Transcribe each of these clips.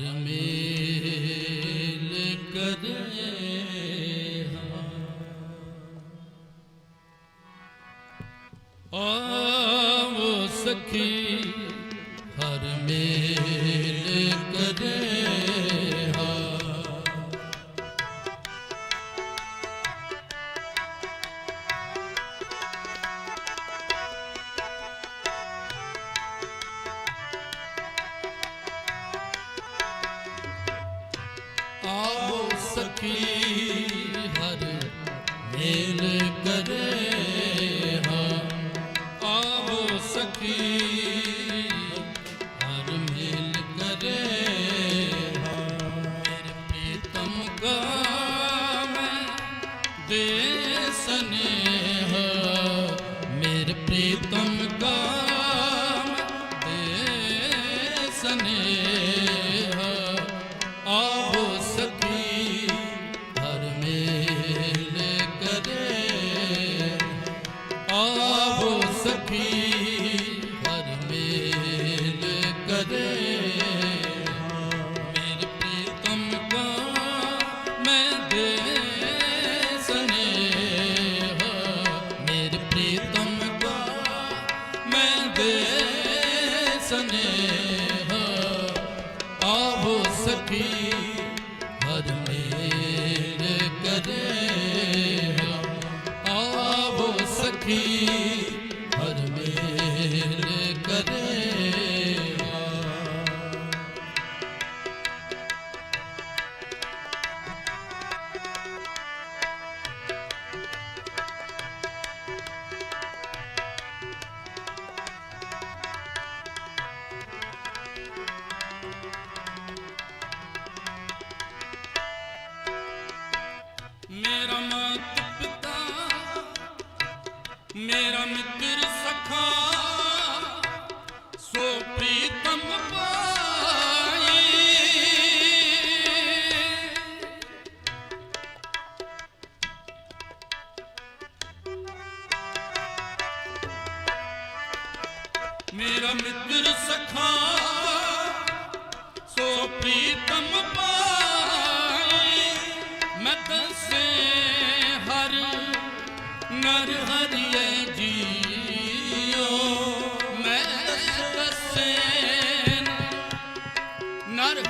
人民 ने rir. ਮੇਰਾ ਮਿੱਤਰ ਸਖਾ, ਸੋ ਪ੍ਰੀਤਮ ਪਾਏ। ਮੈਂ ਦਸੇ ਹਰ ਨਰ ਹਰੀਏ ਜੀਓ। ਮੈਂ ਦਸੇ ਨਰ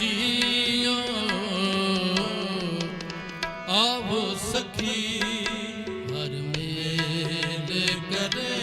ਜੀਓ। ਆਵੋ ਸਖੀ ਹਰ ਮੇਲੇ ਕਰੇ।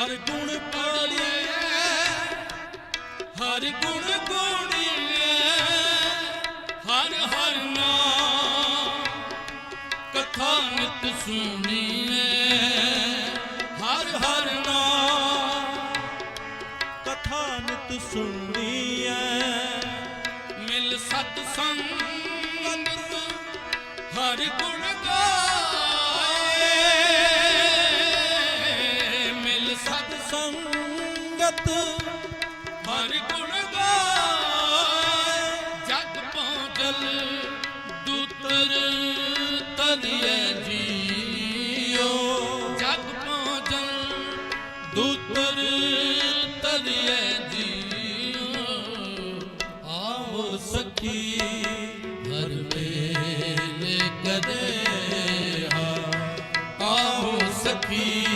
ਹਰ ਗੁਣ ਪਾੜੀਏ, ਹਰ ਗੁਣ ਗੋੜੀਏ ਹਰ ਹਰ ਨਾਮ ਕਥਾ ਨਿਤ ਸੁਣੀਏ, ਹਰ ਹਰ ਨਾਮ ਕਥਾ ਨਿਤ ਸੁਣੀਏ। ਮਿਲ ਸਤ ਸੰਗਤ, ਹਰ ਗੁਣ ਗਾ ਦੁਤਰ ਤਲਿਏ ਜੀਓ। ਆਓ ਸਖੀ ਹਰ ਕਦੇ ਆਓ ਸਖੀ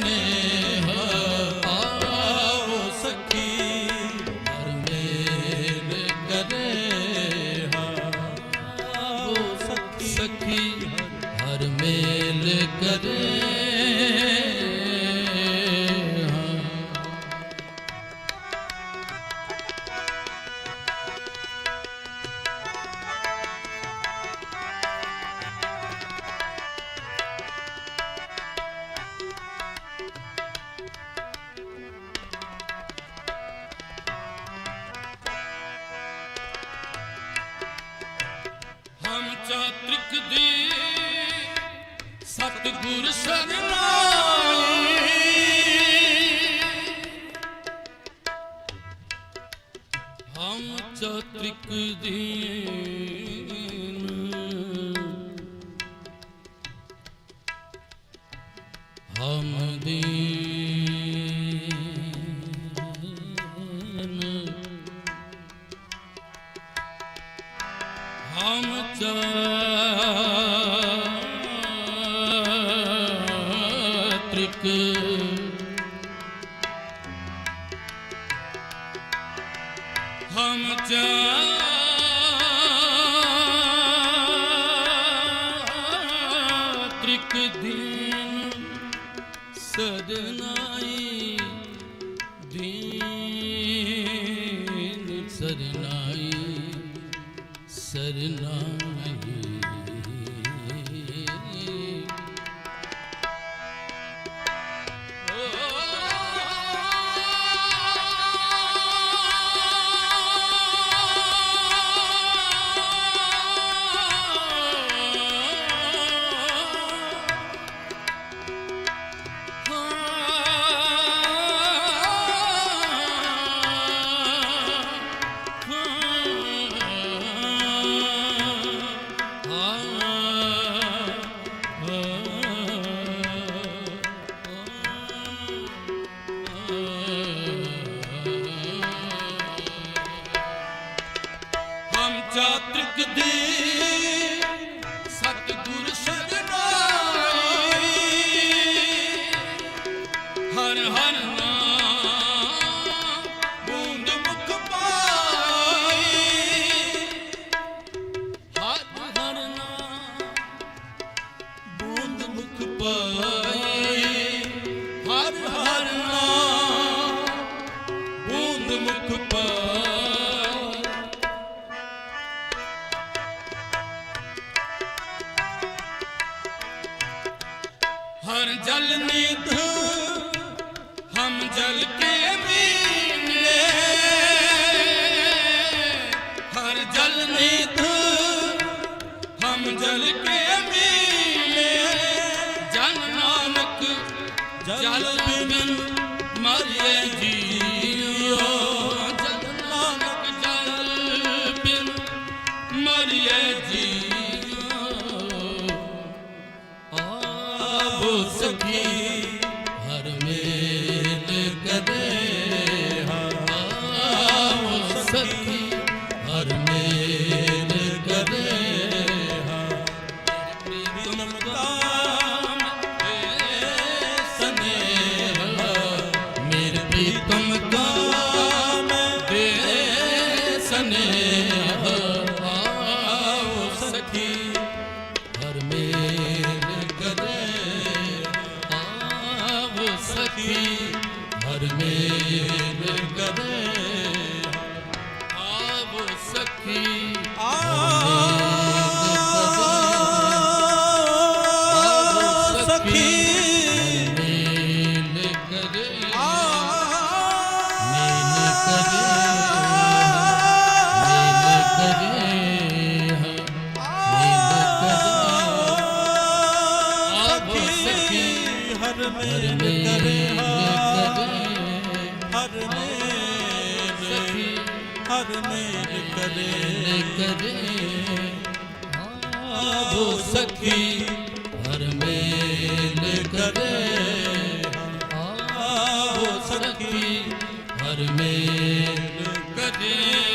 ne ਹਮ ਚਾਤ੍ਰਿਕ ਦੀਨ। ਹਮ ਦੀਨ। ਹਮ ਚਾਤ੍ਰਿਕ ਹਮ ਚਾ ਸਰਨਾਈ ਸਰਨਾਈ जल निध हम जल के पीने हर जल निध हम जल के पीने जल नानक जल बिन मरिए માર મેર કરે કરે આવો સખી હર મેર કરે આવો સખી હર મેર કરે